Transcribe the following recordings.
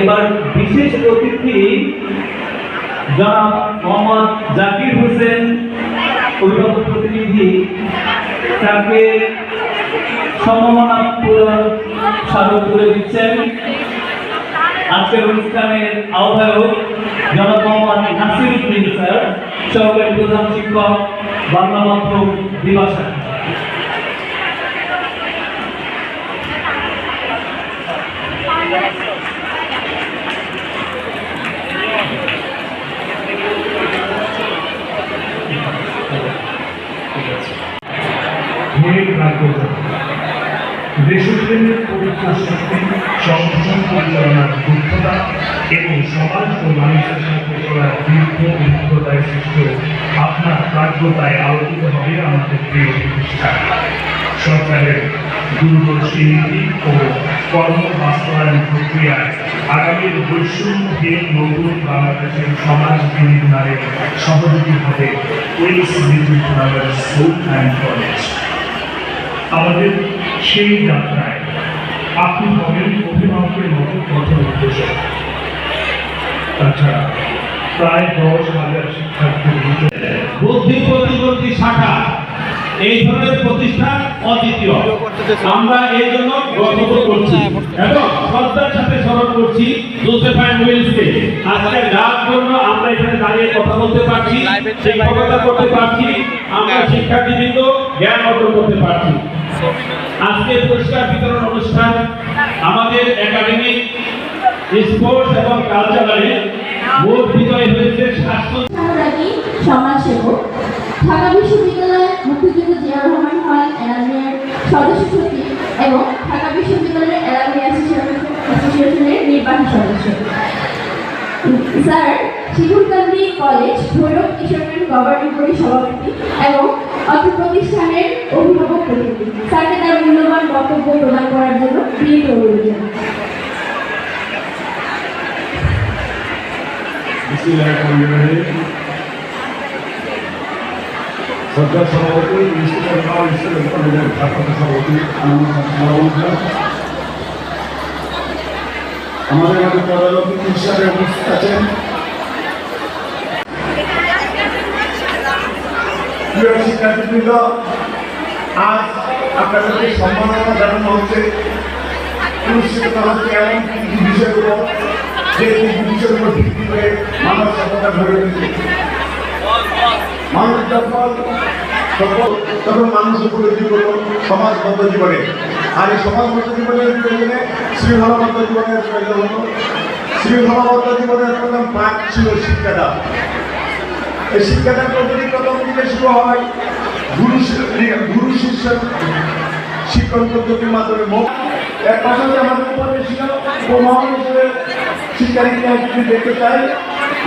এবার বিশেষ অতিথি জনাব মোহাম্মদ জাকির হোসেন, অভিভাবক প্রতিনিধি, তাকে সম্মাননা স্বাগত করে দিচ্ছেন। আজকের অনুষ্ঠানের আহ্বায়ক জনাব মোহাম্মদ নাসির উদ্দিন স্যার, সহকারী প্রধান শিক্ষক, বাংলা মাধ্যম দিবাসা হে প্রাজ্ঞতা দেশপ্রেমের পবিত্র শক্তি সংগঠন পরিচালনার দক্ষতা এবং সমাজ ও মানুষের সাথে করার দীর্ঘ অভিজ্ঞতায় সৃষ্ট আপনার প্রাজ্ঞতায় আলোকিত হবে আমাদের প্রিয় প্রতিষ্ঠান সরকারের দূরদর্শী নীতি ও কর্ম বাস্তবায়ন প্রক্রিয়ায় আগামীর বৈষম্যহীন নতুন বাংলাদেশের সমাজ বিনির্মাণের সহযোগী হবে ওয়েলস নামের স্কুল অ্যান্ড কলেজ। আমাদের সেই যাত্রায় আপনি হবেন অভিভাবকের মতো কঠোর উদ্দেশ্যক তাছাড়া প্রায় দশ হাজার শিক্ষার্থীর শাখা, এই ধরনের প্রতিষ্ঠান অদ্বিতীয়। আমরা এই জন্য গর্ব করছি এবং শ্রদ্ধার সাথে স্মরণ করছি আজকে যার জন্য আমরা এখানে দাঁড়িয়ে কথা বলতে পারছি শিক্ষকতা করতে পারছি, আমরা শিক্ষার্থীবৃন্দ জ্ঞান অর্জন করতে পারছি। আজকে পুরস্কার বিতরণ অনুষ্ঠান আমাদের একাডেমিক স্পোর্টস এবং কালচারালে মূল বিজয় হয়েছে সমাজসেবক, ঢাকা বিশ্ববিদ্যালয়ের মুক্তিযুদ্ধ জিয়াউর রহমান হল অ্যালামিয়ার সদস্য সচিব এবং ঢাকা বিশ্ববিদ্যালয়ের অ্যালামিয়া অ্যাসোসিয়েশনের নির্বাহী সদস্য। Sir Shiburkandi college Bhairab Kishoreganj governing body সভাপতি এবং অত্র প্রতিষ্ঠানের অভিভাবক প্রতিনিধি। স্যারকে তার মূল্যবান বক্তব্য প্রদান করার জন্য বিনীত অনুরোধ সভাপতি আমাদের হিসাবে উপস্থিত আছেন প্রিয় শিক্ষার্থীবৃন্দ আজ আপনাদেরকে সম্মাননা জানানো হচ্ছে। পুরস্কৃত করা হচ্ছে এমন কিছু বিষয়ের উপর। যে বিষয়ের উপর ভিত্তি করে মানব সভ্যতা গড়ে উঠেছে। মানুষ যখন তখন মানুষ উপলব্ধি করল সমাজবদ্ধ জীবনে আর জীবনের প্রয়োজনে ছিল শিক্ষাদান এই শিক্ষাদান পদ্ধতি প্রথম দিকে শুরু হয়? গুরু গুরু শিষ্য শিক্ষণ পদ্ধতির মাধ্যমে এর পাশাপাশি আমাদের উপদেশিকা উপমহান হিসেবে শিক্ষার্থীরা যদি দেখতে চাই।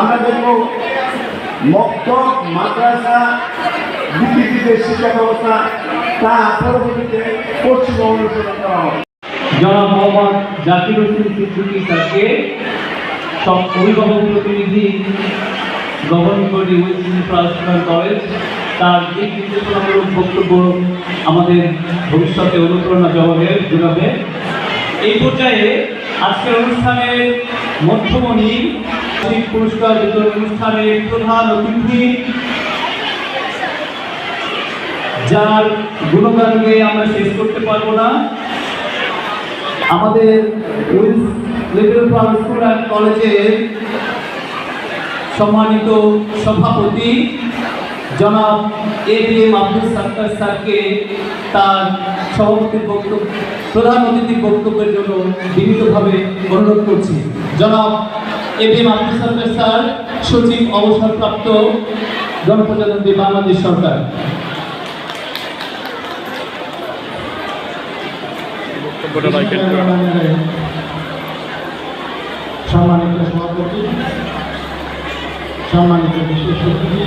আমরা দেখব মক্তব, মাদ্রাসা বুদ্ধিজীবীদের শিক্ষা ব্যবস্থা, তা পরবর্তীতে পশ্চিম অনুসরণ করা হয় জনাব মোহাম্মদ জাকির সব অভিভাবক প্রতিনিধি governing body with international college তার দিক নির্দেশনামূলক বক্তব্য আমাদের ভবিষ্যতে অনুপ্রেরণা জবাবের যোগাবে এই পর্যায়ে আজকের অনুষ্ঠানের মধ্যমণি পুরস্কার বিতরণ অনুষ্ঠানের প্রধান অতিথি, যার গুণগান গেয়ে আমরা শেষ করতে পারব না। আমাদের উইলস ফ্লাওয়ার স্কুল অ্যান্ড কলেজের সম্মানিত সভাপতি জনাব A B M Abdul Sattar স্যারকে তার সভাপতির বক্তব্য প্রধান অতিথির বক্তব্যের জন্য বিনীতভাবে অনুরোধ করছি। জনাব A B M Abdul Sattar sir সচিব অবসরপ্রাপ্ত গণপ্রজাতন্ত্রী বাংলাদেশ সরকার। সম্মানিত সভাপতি সম্মানিত বিশেষ অতিথি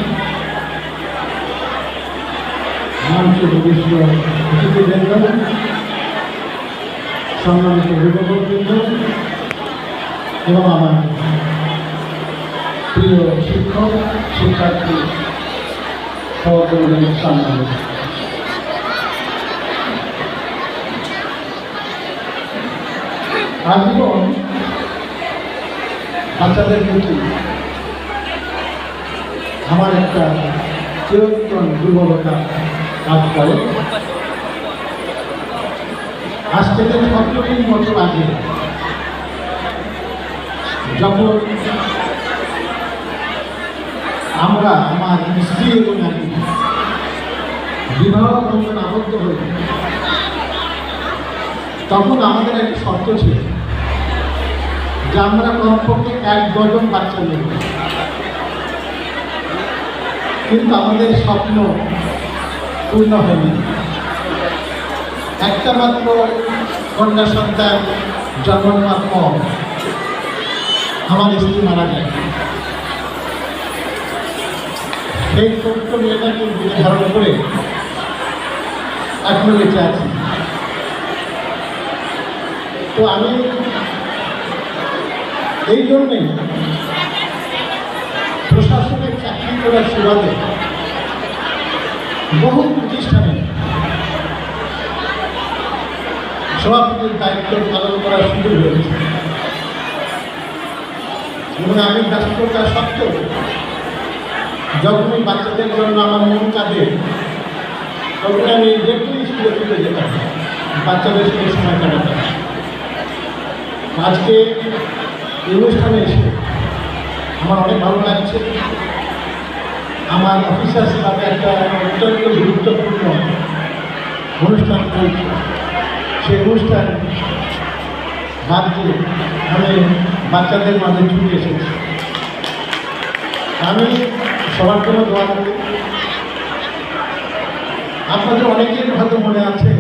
মঞ্চে বিশিষ্ট অতিথিবৃন্দ, সম্মানিত অভিভাবকবৃন্দ এবং আমার প্রিয় শিক্ষক, শিক্ষার্থী সহকর্মীদের সম্মানিত। আজীবন বাচ্চাদের প্রতি আমার একটা চিরন্তন দুর্বলতা কাজ করে। আজ থেকে সতেরো বছর আগে যখন আমরা, আমার স্ত্রী এবং আমি বিবাহ বন্ধন আবদ্ধ হই, তখন আমাদের একটা শর্ত ছিল যে আমরা কমপক্ষে এক ডজন বাচ্চা নেব। কিন্তু আমাদের স্বপ্ন পূর্ণ হয়নি। একটা মাত্র কন্যা সন্তান জন্ম নেওয়ার পর আমার স্ত্রী মারা যায়। সেই ছোট্ট মেয়েটাকে ধারণ করে এখনও বেঁচে আছি। তো আমি এই জন্যে করার সুবাদে বহু প্রতিষ্ঠানে সভাপতির দায়িত্ব পালন করার সুযোগ হয়েছে এবং আমি ব্যস্ততা সত্ত্বেও যখনই বাচ্চাদের জন্য আমার মন কাঁদে তখন আমি যেগুলি স্কুলে চলে যেতাম। বাচ্চাদের সঙ্গে সময় কাটাতাম। আজকে এই অনুষ্ঠানে এসে আমার অনেক ভালো লাগছে। আমার অফিসার সাথে একটা অত্যন্ত গুরুত্বপূর্ণ অনুষ্ঠান চলছে সেই অনুষ্ঠান বাদ দিয়ে আমি বাচ্চাদের মাঝে ছুটে এসেছি। আমি সবার জন্য দোয়া করি। আপনাদের অনেকের হয়তো মনে আছে,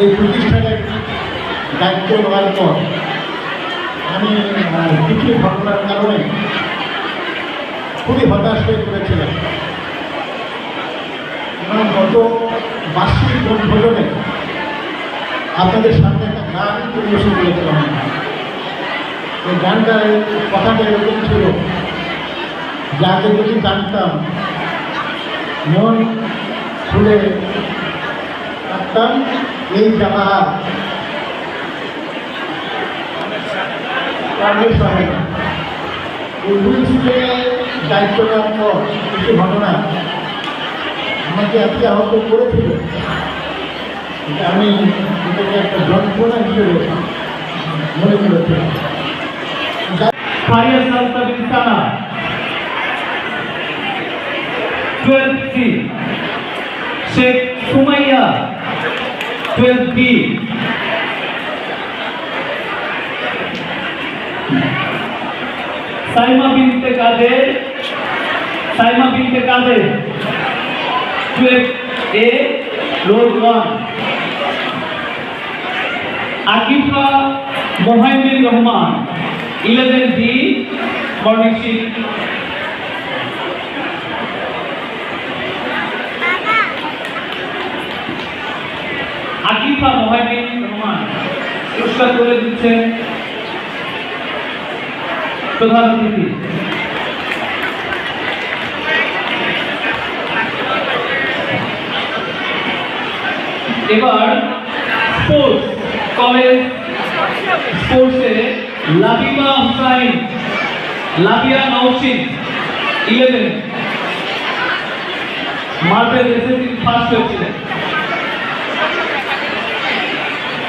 এই প্রতিষ্ঠানের দায়িত্ব নেওয়ার পর আমি কিছু ঘটনার কারণে খুবই হতাশ হয়ে পড়েছিলেন। গত বার্ষিক বনভোজনে আপনাদের সামনে একটা গান পরিবেশন করেছিলাম। এই গানটার কথাটা এরকম ছিল, যাকে যদি জানতাম, মন খুলে থাকতাম, এই জামাহার প্রাণের সহায় দায়িত্ব নেওয়ার পর কিছু ঘটনা আমাকে এত আহত করেছিল আমি এটাকে একটা যন্ত্রণা হিসেবে মনে করেছিলাম Salsa Vistana. 12C. Sheikh Sumaya. 12B. Saima Binte Kader Saima Binte Kader 12A road 1 Akifa Mohaimin Rahman, eleven D morning Akifa Mohaimin Rahman, পুরস্কার করে দিচ্ছেন প্রধান অতিথি। এবার sports college স্পোর্টসে Labiba Hussain Labiya Nowshin eleven marble SSC first হয়েছিলেন।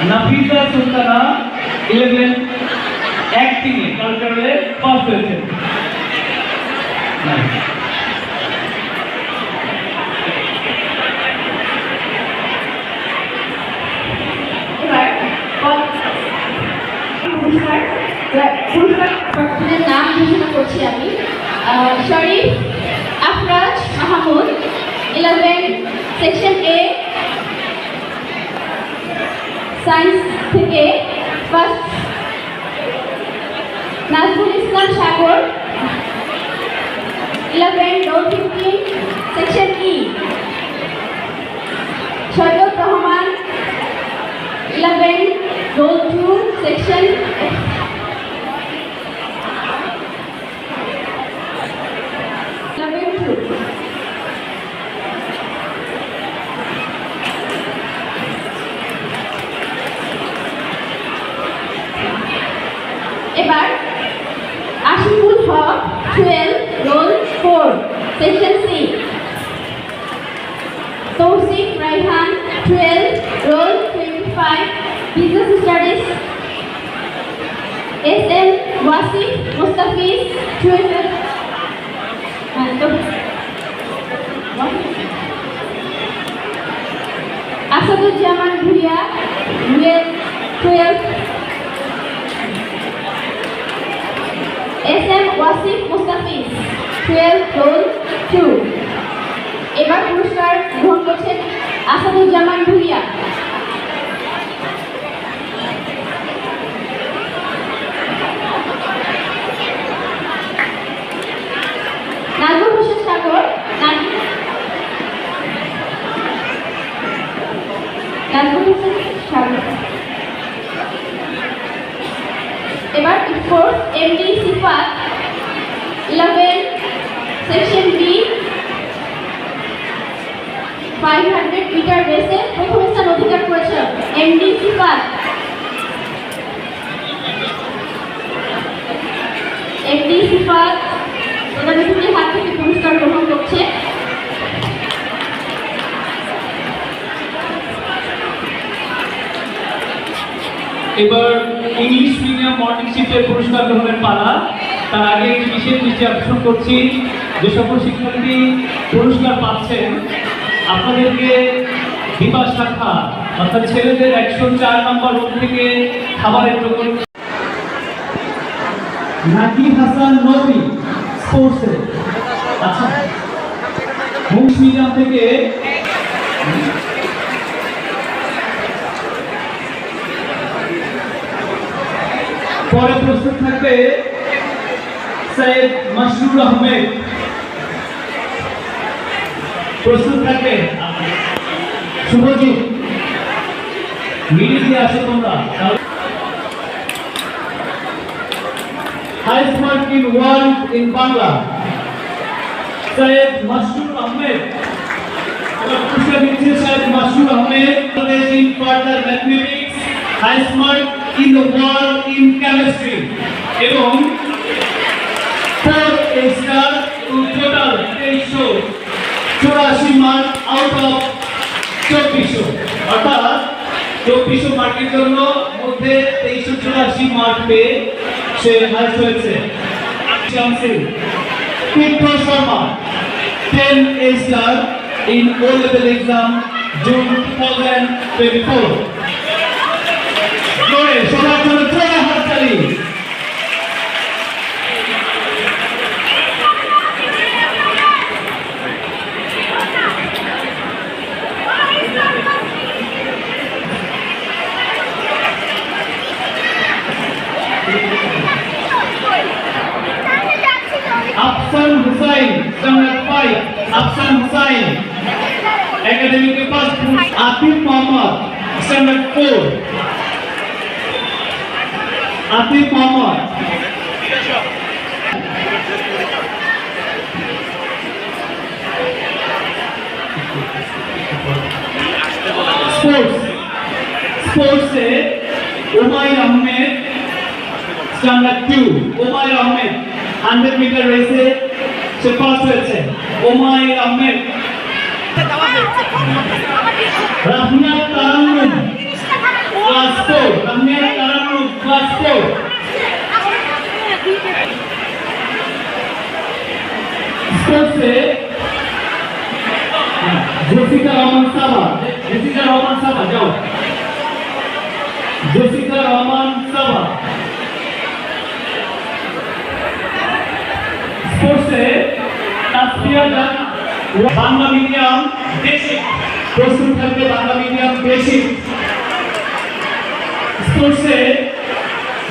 Nafiza Sultana eleven অ্যাক্টিংয়ে কালচারালে first হয়েছেন। পুরস্কার এবার পুরস্কার প্রার্থীদের নাম ঘোষণা করছি আমি। আহ, Sharif Afraz Mahmud eleven section A science থেকে first Nazmul Islam Sagar eleven door fifteen section E Syed Rahman eleven door two section eleven two এবার Ashikul Haque twelve roll four section C Tousif Raihan twelve roll twenty five business studies S M Wasif Mustafiz twelve Asaduzzaman Bhuiyan twelve S M Wasif Mustafiz twelve roll two এবার পুরস্কার গ্রহণ করছেন আসাদুজ্জামান ভুইয়া নাজমুল হোসেন সাগর নাজ- নাজমুল হোসেন সাগর এবার sports MD Sifat eleven section B five hundred metre রেসে প্রথম স্থান অধিকার করেছে এমডি সিফাত এমডি সিফাত প্রধান অতিথির হাত থেকে পুরস্কার গ্রহণ করছে এবার ইংলিশ মিডিয়াম মর্নিং শিফটের পুরস্কার গ্রহণের পালা। তার আগে একটি বিশেষ দৃষ্টি আকর্ষণ করছি। যে সকল শিক্ষার্থী পুরস্কার পাচ্ছেন, আপনাদেরকে বিপাস শাখা, অর্থাৎ ছেলেদের একশো চার নম্বর রুম থেকে খাবারের টোকন নাকি হাসান নবী? স্পোর্টসে আচ্ছা। মিডিয়াম থেকে পরে প্রস্তুত থাকবে সৈয়দ মাসরুর আহমেদ। প্রস্তুত থাকবে। শুভজিৎ। মিডিয়ে আসো তোমরা। Highest mark in world in Bangla. Syed Masrur Ahmed. এবার পুরস্কার দিচ্ছে Syed Masrur Ahmed. Bangladesh in further mathematics. Highest mark in the world in chemistry এবং ফোর স্টার টোটাল তেইশশো চুরাশি মার্ক আউট অফ চব্বিশশো। অর্থাৎ চব্বিশশো মার্কের জন্য মধ্যে তেইশশো চুরাশি মার্ক পেয়ে সে হাইস্ট হয়েছে Sharma, 10 A star in O level exam June 2024. জোরে সবার জন্য জোরে হাততালি Afsan Hussain standard 5 Afsan Hussain একাডেমিকে pass Atif Mohammad standard 4 Atif Mohammad sports স্পোর্টসে metre রেসে সে হয়েছে। Omayer Ahmed. Rahmia Tarannum class four Tarannum class four স্পোর্টসে Jessica Rahman Saba Jessica Rahman Saba যাও জেসিকা রহমান সাবা স্পোর্টসে তাসফিয়া জান বাংলা মিডিয়াম বেসিক প্রস্তুত থাকবে বাংলা মিডিয়াম বেসিক স্পোর্টসে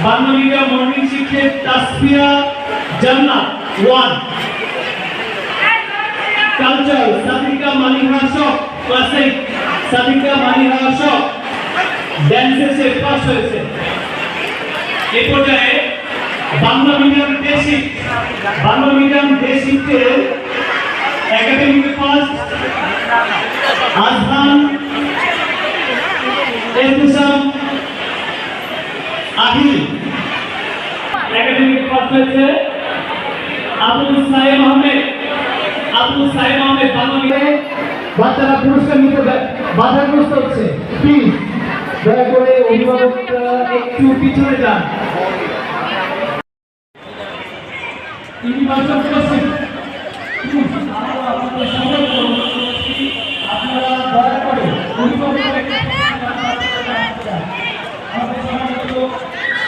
বাংলা মর্নিং শিখে Tasfia Jannat one culture Sadika Maliha shop class Sadika Maliha shop ড্যান্সে সে পাস হয়েছে। এ পর্যায়ে Bangla medium basic Bangla medium বেসিকে academic first Azhan Ehtesham Ahil academic first হয়েছে আবুল সাহেব আহমেদ। আবুল সাহেব আহমেদ বাংলা মিডিয়াম বাচ্চারা পুরস্কার নিতে বাধাগ্রস্ত হচ্ছে। একটু পিছনে যান। আপনারা দয়া করে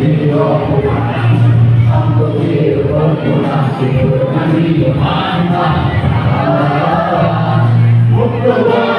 Thank you.